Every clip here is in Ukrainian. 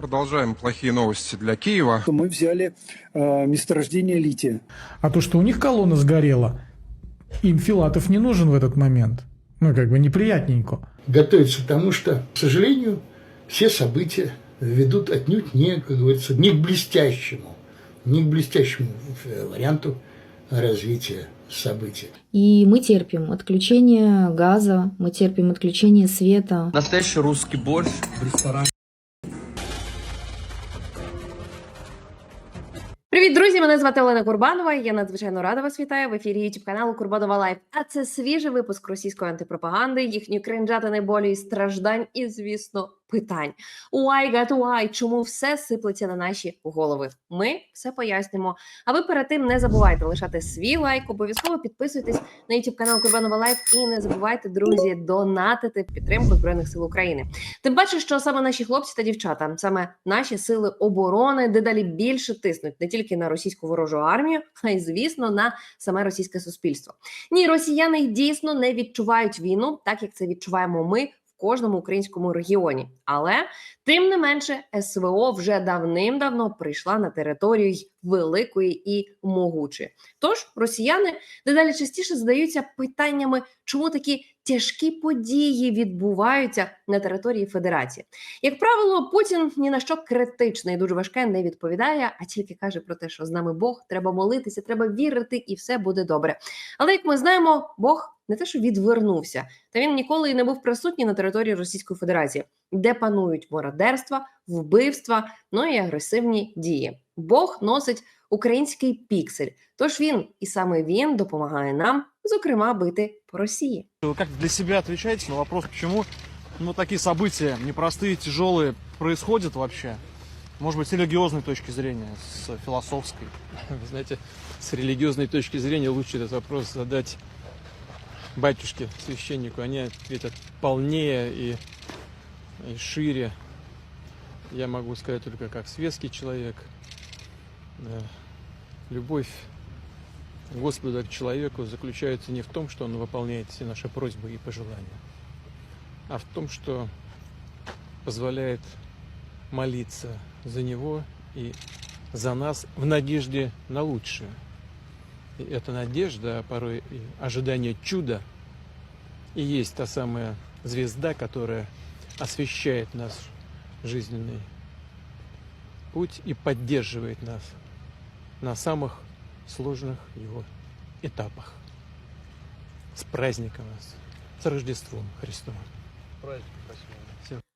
Продолжаем плохие новости для Киева. Мы взяли э, месторождение лития. А то, что у них колонна сгорела, им Филатов не нужен в этот момент. Ну, как бы неприятненько. готовиться к тому, что, к сожалению, все события ведут отнюдь не, как говорится, не к блестящему, не к блестящему варианту развития событий. И мы терпим отключение газа, мы терпим отключение света. Настоящий русский борщ в ресторане. Привіт, друзі! Мене звати Олена Курбанова. Я надзвичайно рада вас вітаю в ефірі youtube каналу Курбанова Лайф. А це свіжий випуск російської антипропаганди, їхні кринжатини болі і страждань, і звісно, питань. Why got why? Чому все сиплеться на наші голови? Ми все пояснимо. А ви перед тим не забувайте лишати свій лайк, обов'язково підписуйтесь на youtube канал Курбанова Лайф і не забувайте, друзі, донатити підтримку збройних сил України. Тим паче, що саме наші хлопці та дівчата, саме наші сили оборони, дедалі більше тиснуть не тільки на російську ворожу армію, а й звісно на саме російське суспільство. Ні, росіяни дійсно не відчувають війну, так як це відчуваємо ми. Кожному українському регіоні, але тим не менше СВО вже давним-давно прийшла на територію великої і могучої. Тож росіяни дедалі частіше задаються питаннями, чому такі тяжкі події відбуваються на території Федерації. Як правило, Путін ні на що критичне і дуже важке не відповідає, а тільки каже про те, що з нами Бог, треба молитися, треба вірити, і все буде добре. Але як ми знаємо, Бог не те, що відвернувся, та він ніколи і не був присутній на території Російської Федерації, де панують мародерства, вбивства, ну і агресивні дії. Бог носить український піксель, тож він і саме він допомагає нам, зокрема, бити по Росії. Вы как для себя отвечаете на вопрос, почему ну, такие события непростые, тяжелые происходят вообще? Может быть, с религиозной точки зрения, с философской. Вы знаете, с религиозной точки зрения лучше этот вопрос задать батюшке, священнику. Они ответят полнее и, и шире. Я могу сказать только как светский человек. Да. Любовь Господа к человеку заключается не в том, что Он выполняет все наши просьбы и пожелания, а в том, что позволяет молиться за Него и за нас в надежде на лучшее. И эта надежда, а порой и ожидание чуда, и есть та самая звезда, которая освещает наш жизненный путь и поддерживает нас на самых сложных его этапах. С праздником вас, с Рождеством Христовым.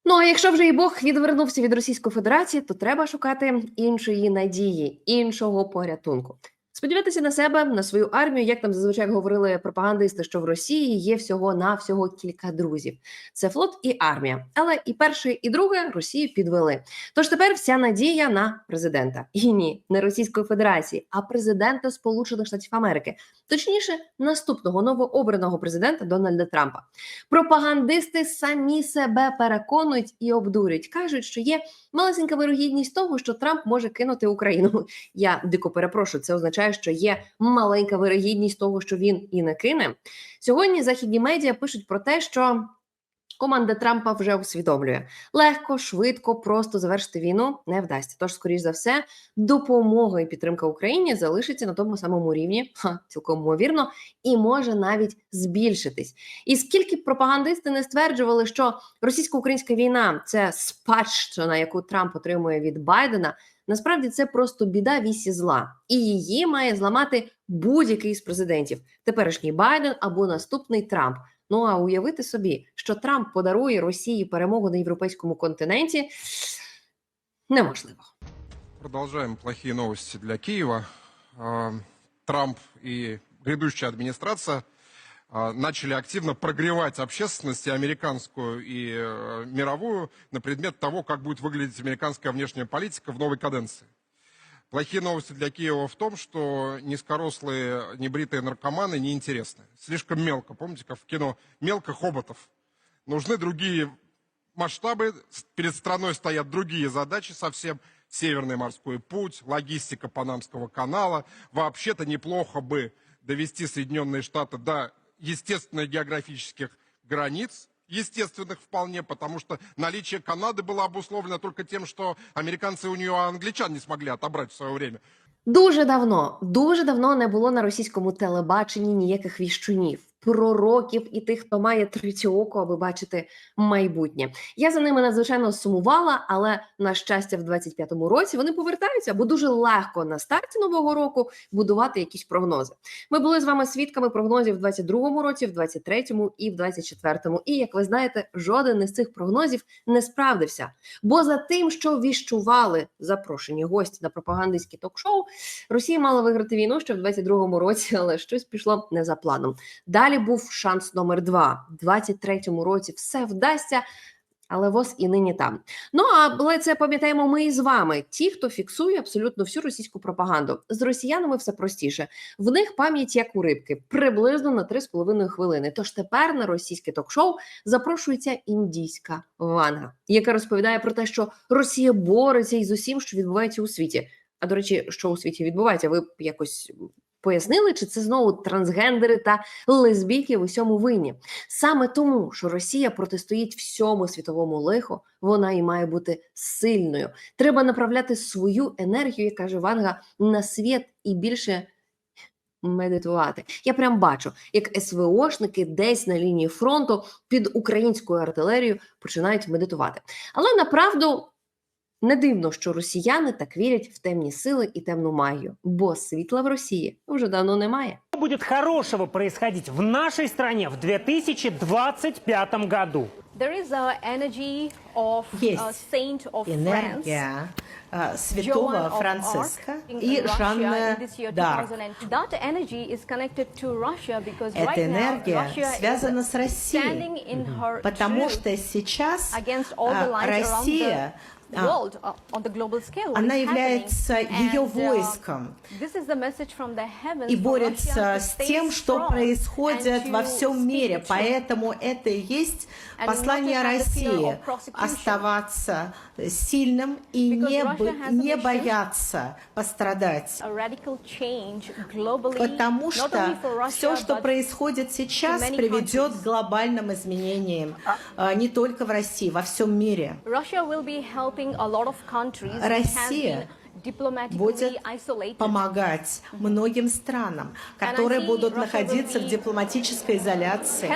Ну а якщо вже і Бог відвернувся від Російської Федерації, то треба шукати іншої надії, іншого порятунку. Сподіватися на себе, на свою армію, як там зазвичай говорили пропагандисти, що в Росії є всього на всього кілька друзів. Це флот і армія. Але і перше, і друге Росію підвели. Тож тепер вся надія на президента. І ні, не Російської Федерації, а президента Сполучених Штатів Америки, точніше, наступного новообраного президента Дональда Трампа. Пропагандисти самі себе переконують і обдурюють. кажуть, що є малесенька вирогідність того, що Трамп може кинути Україну. Я дико перепрошую, це означає, що є маленька вирогідність того, що він і не кине. Сьогодні західні медіа пишуть про те, що. Команда Трампа вже усвідомлює легко, швидко, просто завершити війну не вдасться. Тож, скоріш за все, допомога і підтримка Україні залишиться на тому самому рівні, ха, цілком ймовірно, і може навіть збільшитись. І скільки пропагандисти не стверджували, що російсько-українська війна це спадщина, яку Трамп отримує від Байдена. Насправді це просто біда вісі зла, і її має зламати будь-який з президентів: теперішній Байден або наступний Трамп. Ну а уявити собі, що Трамп подарує Росії перемогу на європейському континенті, неможливо. Продолжаем плохие новости для Киева. Трамп и грядущая администрация а, начали активно прогревать общественность и американскую и э, мировую на предмет того, как будет выглядеть американская внешняя политика в новой каденции. Плохие новости для Киева в том, что низкорослые небритые наркоманы неинтересны. Слишком мелко. Помните, как в кино «Мелко хоботов». Нужны другие масштабы, перед страной стоят другие задачи совсем. Северный морской путь, логистика Панамского канала. Вообще-то неплохо бы довести Соединенные Штаты до естественно географических границ естественных вполне, потому что наличие Канады было обусловлено только тем, что американцы у нее англичан не смогли отобрать в свое время. Дуже давно, дуже давно не було на російському телебаченні ніяких віщунів, пророків і тих, хто має третє око, аби бачити майбутнє. Я за ними надзвичайно сумувала, але на щастя, в 25-му році вони повертаються, бо дуже легко на старті нового року будувати якісь прогнози. Ми були з вами свідками прогнозів в 22-му році, в 23-му і в 24-му. І як ви знаєте, жоден із цих прогнозів не справдився. Бо за тим, що віщували запрошені гості на пропагандистські ток-шоу, Росія мала виграти війну ще в 22-му році, але щось пішло не за планом. Далі був шанс номер два. В 23-му році все вдасться. Але ВОЗ і нині там. Ну але це пам'ятаємо ми і з вами. Ті, хто фіксує абсолютно всю російську пропаганду. З росіянами все простіше. В них пам'ять як у рибки, приблизно на 3,5 хвилини. Тож тепер на російське ток-шоу запрошується індійська Ванга, яка розповідає про те, що Росія бореться із усім, що відбувається у світі. А до речі, що у світі відбувається? Ви якось пояснили, чи це знову трансгендери та лесбійки в усьому винні? Саме тому, що Росія протистоїть всьому світовому лиху, вона і має бути сильною. Треба направляти свою енергію, каже Ванга, на світ і більше. Медитувати. Я прям бачу, як СВОшники десь на лінії фронту під українською артилерією починають медитувати. Але направду не дивно, що росіяни так вірять в темні сили і темну магію, бо світла в Росії вже давно немає. Что будет хорошего происходить в нашей стране в 2025 году? There is a energy of Есть a saint of France. энергия э, святого Joan of Франциска Arc in и Russia Жанны in this year Дарк. 2000. That energy is connected to Russia because Эта right now энергия Russia связана is с Россией, standing in her потому truth что сейчас against all the а, lies Россия around the а, Она является ее войском. и борется с тем, что происходит во всем мире. Поэтому это и есть послание России – оставаться сильным и не, не бояться пострадать. Потому что все, что происходит сейчас, приведет к глобальным изменениям а, не только в России, во всем мире. Russia Россия будет помогать многим странам, которые будут находиться в дипломатической изоляции.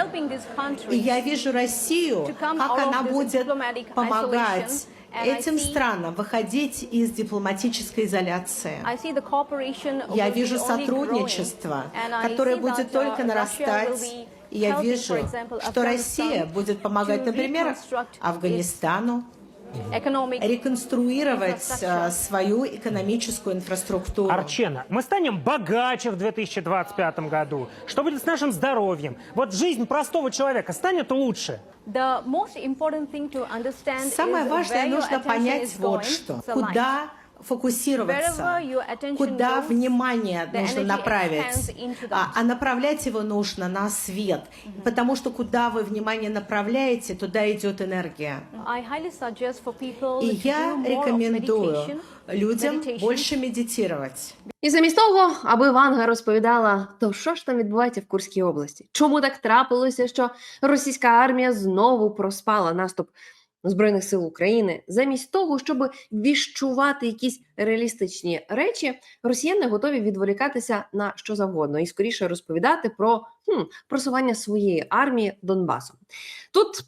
И я вижу Россию, как она будет помогать этим странам выходить из дипломатической изоляции. Я вижу сотрудничество, которое будет только нарастать. И я вижу, что Россия будет помогать, например, Афганистану реконструировать а, свою экономическую инфраструктуру. Арчена, мы станем богаче в 2025 году. Что будет с нашим здоровьем? Вот жизнь простого человека станет лучше? Самое важное, нужно понять вот что. Куда фокусироваться, куда внимание the нужно направить, а, а направлять его нужно на свет, потому что куда вы внимание направляете, туда идет энергия. I highly suggest for people И to я рекомендую людям meditation. больше медитировать. І замість того, аби Ванга розповідала, то що ж там відбувається в Курській області? Чому так трапилося, що російська армія знову проспала наступ Збройних сил України? Замість того, щоб віщувати якісь реалістичні речі, росіяни готові відволікатися на що завгодно і скоріше розповідати про хм, просування своєї армії Донбасом. Тут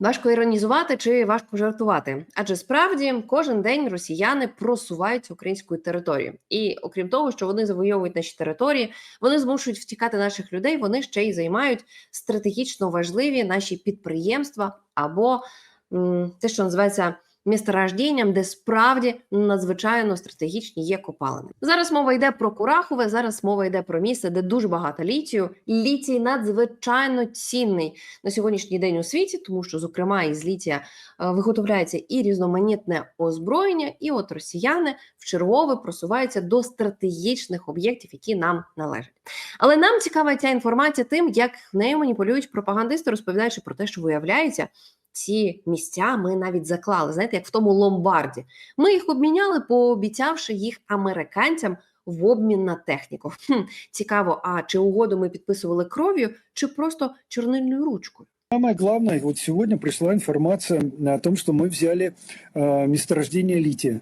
Важко іронізувати чи важко жартувати, адже справді кожен день росіяни просуваються українською територією. І окрім того, що вони завойовують наші території, вони змушують втікати наших людей. Вони ще й займають стратегічно важливі наші підприємства або те, що називається місторождінням, де справді надзвичайно стратегічні є копалини. Зараз мова йде про Курахове. Зараз мова йде про місце, де дуже багато літію. Літій надзвичайно цінний на сьогоднішній день у світі, тому що, зокрема, із літія е, виготовляється і різноманітне озброєння, і от росіяни в чергове просуваються до стратегічних об'єктів, які нам належать. Але нам цікава ця інформація тим, як нею маніпулюють пропагандисти, розповідаючи про те, що виявляється. Ці місця ми навіть заклали, знаєте, як в тому ломбарді. Ми їх обміняли, пообіцявши їх американцям в обмін на техніку. Хм, цікаво, а чи угоду ми підписували кров'ю, чи просто чорнильною ручкою? Самое главное, вот сегодня пришла информация о том, что мы взяли э, месторождение лития.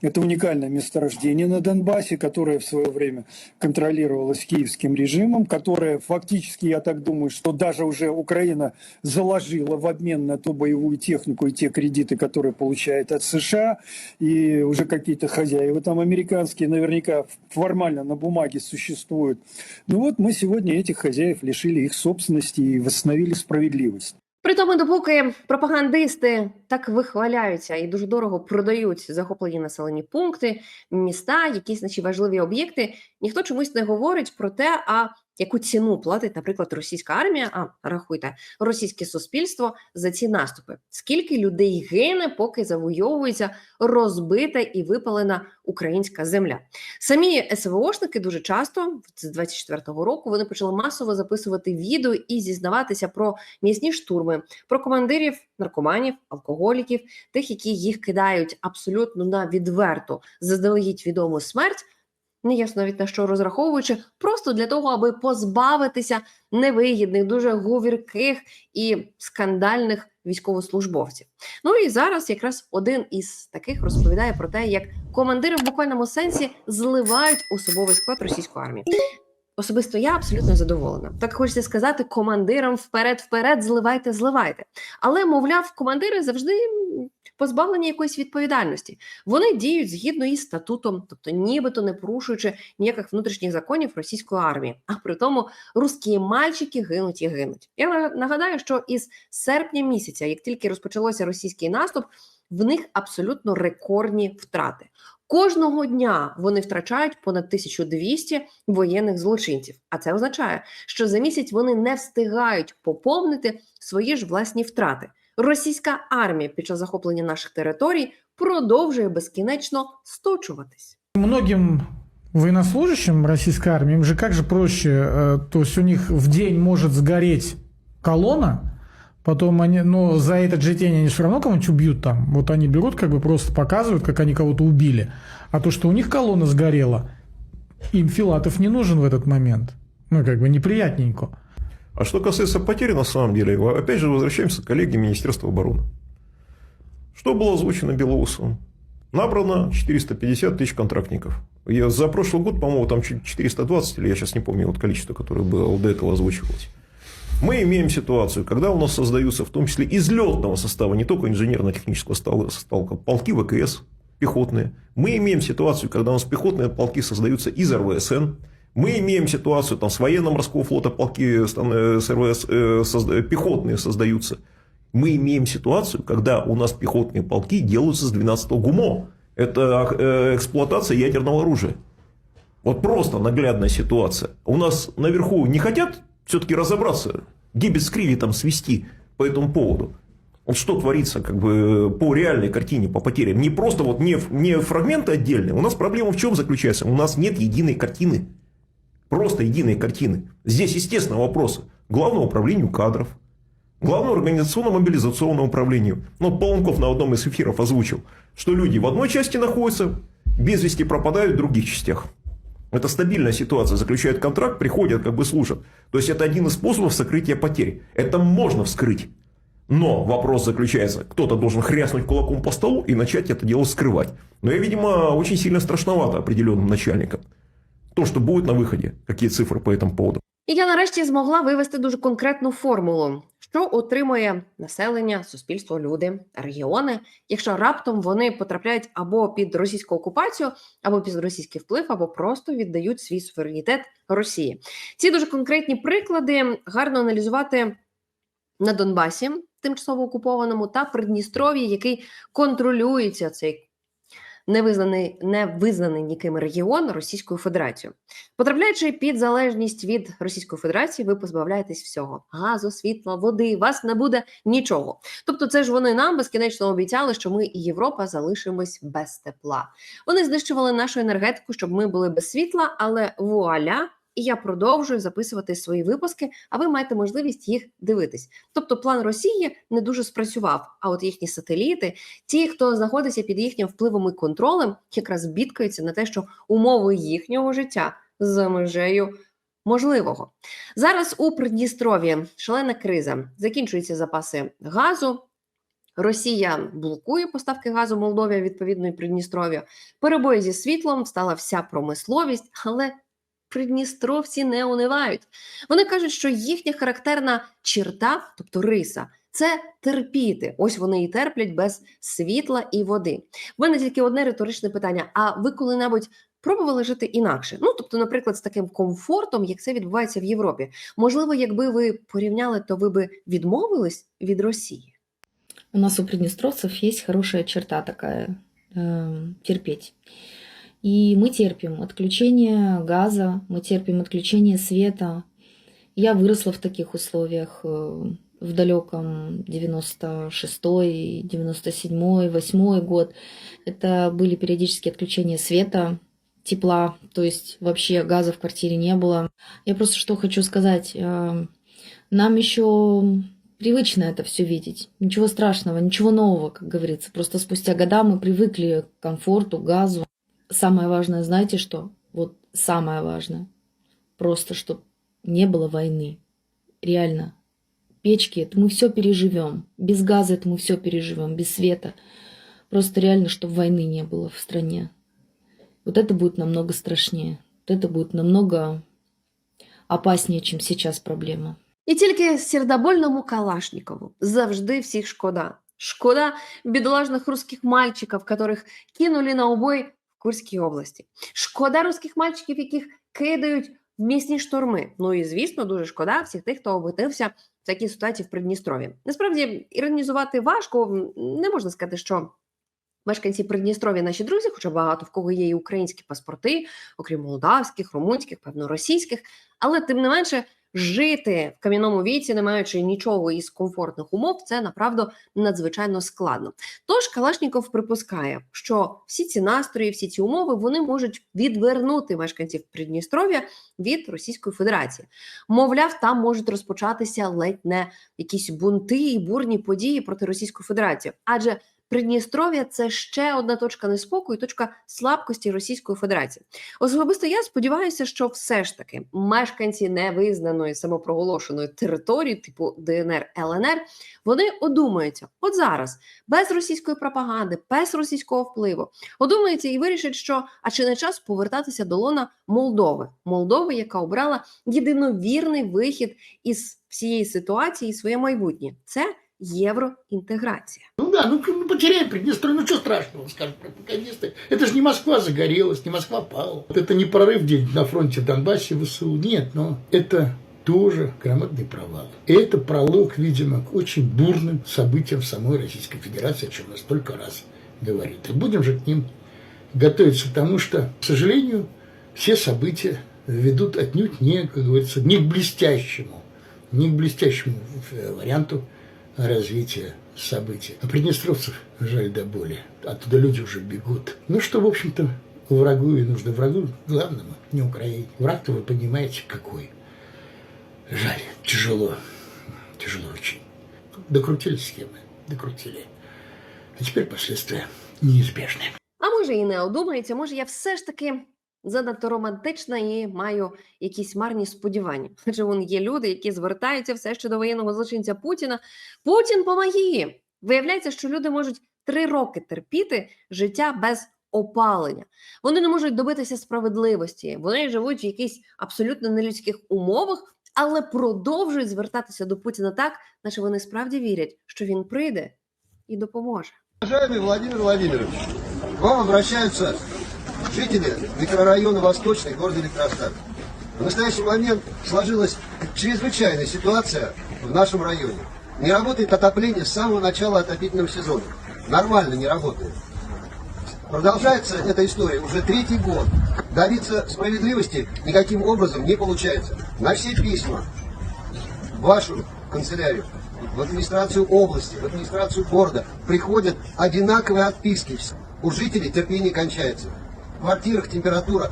Это уникальное месторождение на Донбассе, которое в свое время контролировалось киевским режимом, которое фактически, я так думаю, что даже уже Украина заложила в обмен на ту боевую технику и те кредиты, которые получает от США, и уже какие-то хозяева там американские наверняка формально на бумаге существуют. Ну вот мы сегодня этих хозяев лишили их собственности и восстановили справедливость. При тому, допоки пропагандисти так вихваляються і дуже дорого продають захоплені населені пункти, міста, якісь наші важливі об'єкти, ніхто чомусь не говорить про те, а яку ціну платить, наприклад, російська армія, а рахуйте, російське суспільство за ці наступи. Скільки людей гине, поки завойовується розбита і випалена українська земля? Самі СВОшники дуже часто з 24-го року вони почали масово записувати відео і зізнаватися про м'ясні штурми, про командирів, наркоманів, алкоголіків, тих, які їх кидають абсолютно на відверту, заздалегідь відому смерть. Неясно навіть на що розраховуючи, просто для того, аби позбавитися невигідних, дуже говірких і скандальних військовослужбовців. Ну і зараз якраз один із таких розповідає про те, як командири в буквальному сенсі зливають особовий склад російської армії. Особисто я абсолютно задоволена. Так хочеться сказати командирам вперед, вперед, зливайте, зливайте. Але, мовляв, командири завжди позбавлені якоїсь відповідальності. Вони діють згідно із статутом, тобто нібито не порушуючи ніяких внутрішніх законів російської армії. А при тому русські мальчики гинуть і гинуть. Я нагадаю, що із серпня місяця, як тільки розпочалося російський наступ, в них абсолютно рекордні втрати. Кожного дня вони втрачають понад 1200 воєнних злочинців. А це означає, що за місяць вони не встигають поповнити свої ж власні втрати. Російська армія під час захоплення наших територій продовжує безкінечно сточуватись. Многим военнослужащим российской армии, им же как же проще, э, то есть у них в день может сгореть колонна, потом они, но за этот же день они все равно кого-нибудь убьют там. Вот они берут, как бы просто показывают, как они кого-то убили. А то, что у них колонна сгорела, им Филатов не нужен в этот момент. Ну, как бы неприятненько. А что касается потерь, на самом деле, опять же возвращаемся к коллеге Министерства обороны. Что было озвучено Белоусовым? Набрано 450 тысяч контрактников. Я за прошлый год, по-моему, там чуть 420, или я сейчас не помню вот количество, которое было до этого озвучивалось. Мы имеем ситуацию, когда у нас создаются, в том числе из летного состава, не только инженерно-технического состава, полки ВКС, пехотные. Мы имеем ситуацию, когда у нас пехотные полки создаются из РВСН. Мы имеем ситуацию, там с военно-морского флота полки э, с РВС, э, созда- пехотные создаются. Мы имеем ситуацию, когда у нас пехотные полки делаются с 12-го ГУМО. Это э, эксплуатация ядерного оружия. Вот просто наглядная ситуация. У нас наверху не хотят все-таки разобраться, гибель скриви там свести по этому поводу. Вот что творится как бы по реальной картине, по потерям. Не просто вот не, не фрагменты отдельные. У нас проблема в чем заключается? У нас нет единой картины. Просто единой картины. Здесь, естественно, вопросы Главному управлению кадров, Главному организационно-мобилизационному управлению. Ну, Полонков на одном из эфиров озвучил, что люди в одной части находятся, без вести пропадают в других частях. Это стабильная ситуация. Заключают контракт, приходят, как бы служат. То есть это один из способов сокрытия потерь. Это можно вскрыть. Но вопрос заключается, кто-то должен хряснуть кулаком по столу и начать это дело скрывать. Но я, видимо, очень сильно страшновато определенным начальникам. То, что будет на выходе, какие цифры по этому поводу. І я нарешті змогла вивести дуже конкретну формулу, що отримує населення, суспільство, люди, регіони, якщо раптом вони потрапляють або під російську окупацію, або під російський вплив, або просто віддають свій суверенітет Росії. Ці дуже конкретні приклади гарно аналізувати на Донбасі, тимчасово окупованому, та Придністров'ї, який контролюється цей невизнаний, невизнаний ніким регіон Російською Федерацією. Потрапляючи під залежність від Російської Федерації, ви позбавляєтесь всього: газу, світла, води. Вас не буде нічого. Тобто, це ж вони нам безкінечно обіцяли, що ми і Європа залишимось без тепла. Вони знищували нашу енергетику, щоб ми були без світла, але вуаля. І я продовжую записувати свої випуски, а ви маєте можливість їх дивитись. Тобто, план Росії не дуже спрацював. А от їхні сателіти, ті, хто знаходиться під їхнім впливом і контролем, якраз бідкаються на те, що умови їхнього життя за межею можливого. Зараз у Придністров'ї шалена криза. Закінчуються запаси газу. Росія блокує поставки газу Молдові, відповідно і Придністров'я. Перебої зі світлом стала вся промисловість, але придністровці не унивають. Вони кажуть, що їхня характерна черта, тобто риса, це терпіти. Ось вони і терплять без світла і води. В мене тільки одне риторичне питання: а ви коли-небудь пробували жити інакше? Ну тобто, наприклад, з таким комфортом, як це відбувається в Європі? Можливо, якби ви порівняли, то ви би відмовились від Росії? У нас у приднестровцев есть хорошая черта такая э, терпеть. И мы терпим отключение газа, мы терпим отключение света. Я выросла в таких условиях э, в далеком 96-й, 97-й, 8 год. Это были периодические отключения света, тепла, то есть вообще газа в квартире не было. Я просто что хочу сказать. э, Нам еще привычно это все видеть. Ничего страшного, ничего нового, как говорится. Просто спустя года мы привыкли к комфорту, газу Самое важное, знаете что? Вот самое важное. Просто, чтобы не было войны. Реально. Печки, это мы все переживем. Без газа это мы все переживем, без света. Просто реально, чтобы войны не было в стране. Вот это будет намного страшнее. Вот это будет намного опаснее, чем сейчас проблема. І тільки сердобольному Калашнікову завжди всіх шкода. Шкода бідолажних русських мальчиків, которых кинули на убой в Курській області. Шкода русських мальчиків, яких кидають в місні шторми. Ну і звісно, дуже шкода всіх тих, хто обитився в такій ситуації в Придністров'ї. Насправді іронізувати важко, не можна сказати, що. Мешканці Придністров'я наші друзі, хоча багато в кого є і українські паспорти, окрім молдавських, румунських, певно, російських, але тим не менше жити в кам'яному віці, не маючи нічого із комфортних умов, це направду надзвичайно складно. Тож Калашніков припускає, що всі ці настрої, всі ці умови вони можуть відвернути мешканців Придністров'я від Російської Федерації. Мовляв, там можуть розпочатися ледь не якісь бунти і бурні події проти Російської Федерації, адже Придністров'я це ще одна точка неспокою, точка слабкості Російської Федерації. Особисто я сподіваюся, що все ж таки мешканці невизнаної самопроголошеної території, типу ДНР ЛНР, вони одумаються, от зараз, без російської пропаганди, без російського впливу, одумаються і вирішать, що а чи не час повертатися до лона Молдови, Молдови, яка обрала єдиновірний вихід із всієї ситуації і своє майбутнє. Це євроінтеграція. Ну да, ну, ну потеряем Приднестровье, ну что страшного, скажут пропагандисты. Это же не Москва загорелась, не Москва пала. Вот Это не прорыв где на фронте Донбассе ВСУ, нет, но это тоже громадный провал. И это пролог, видимо, к очень бурным событиям в самой Российской Федерации, о чем я столько раз говорит. И будем же к ним готовиться, потому что, к сожалению, все события ведут отнюдь не, как говорится, не к блестящему, не к блестящему э, варианту развития событий. А приднестровцев жаль до боли. Оттуда люди уже бегут. Ну что, в общем-то, врагу и нужно. Врагу главному, не Украине. Враг-то вы понимаете, какой. Жаль, тяжело. Тяжело очень. Докрутили схемы, докрутили. А теперь последствия неизбежны. А може і не одумається, може я все ж таки занадто романтична і маю якісь марні сподівання. Адже вон є люди, які звертаються все ще до воєнного злочинця Путіна. Путін помагає. Виявляється, що люди можуть три роки терпіти життя без опалення. Вони не можуть добитися справедливості. Вони живуть в якихось абсолютно нелюдських умовах, але продовжують звертатися до Путіна так, наче вони справді вірять, що він прийде і допоможе. Уважаемый Владимир Владимирович, к вам обращаются жители микрорайона Восточный города Электростат. В настоящий момент сложилась чрезвычайная ситуация в нашем районе. Не работает отопление с самого начала отопительного сезона. Нормально не работает. Продолжается эта история уже третий год. Добиться справедливости никаким образом не получается. На все письма в вашу канцелярию, в администрацию области, в администрацию города приходят одинаковые отписки. У жителей терпение кончается. Квартирах температура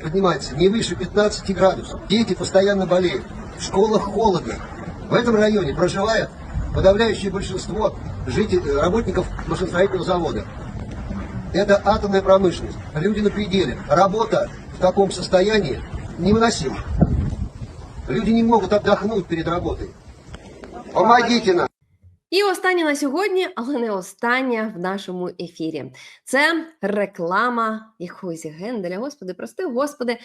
поднимается не выше 15 градусов. Дети постоянно болеют. В школах холодно. В этом районе проживает подавляющее большинство жителей, работников машиностроительного завода. Это атомная промышленность. Люди на пределе. Работа в таком состоянии невыносима. Люди не могут отдохнуть перед работой. Помогите нам. І останнє на сьогодні, але не остання в нашому ефірі. Це реклама якогось генделя. Господи, прости, господи.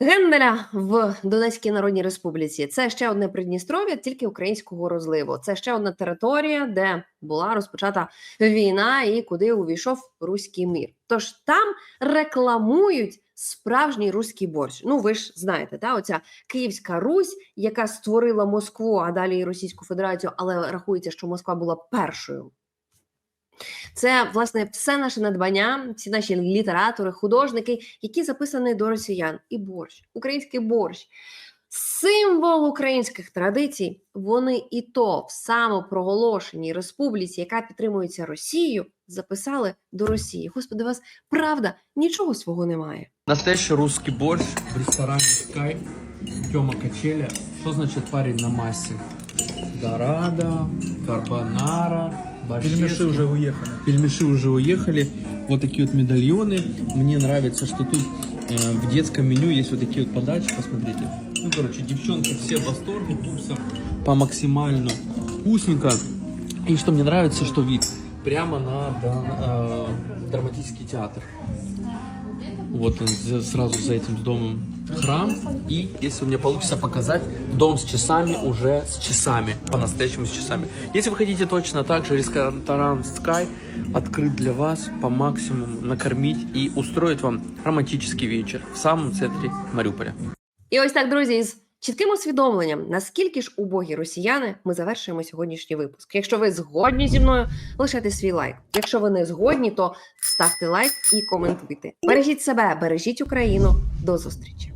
Генделя в Донецькій Народній Республіці. Це ще одне Придністров'я, тільки українського розливу. Це ще одна територія, де була розпочата війна і куди увійшов руський мір. Тож там рекламують справжній руський борщ. Ну, ви ж знаєте, та оця Київська Русь, яка створила Москву, а далі і Російську Федерацію, але рахується, що Москва була першою. Це власне все наше надбання, всі наші літератори, художники, які записані до росіян. І борщ, український борщ, символ українських традицій. Вони і то в самопроголошеній республіці, яка підтримується Росією, записали до Росії. Господи, вас правда нічого свого немає. Настоящий русский борщ в ресторане Sky. Тёма Качеля. Что значит парень на массе? Дорадо, карбонара, Пельмеши уже уехали. Пельмеши уже уехали. Вот такие вот медальоны. Мне нравится, что тут э, в детском меню есть вот такие вот подачи. Посмотрите. Ну, короче, девчонки все в восторге. Тупса по максимально вкусненько. И что мне нравится, что вид прямо на да, э, драматический театр. Вот он за- сразу за этим домом храм. И если у меня получится показать, дом с часами уже с часами. По-настоящему с часами. Если вы хотите точно так же, ресторан Sky открыт для вас по максимуму накормить и устроить вам романтический вечер в самом центре Мариуполя. І ось так, друзі, з чітким усвідомленням, наскільки ж убогі росіяни, ми завершуємо сьогоднішній випуск. Якщо ви згодні зі мною, лишайте свій лайк. Якщо ви не згодні, то ставте лайк і коментуйте. Бережіть себе, бережіть Україну. До зустрічі.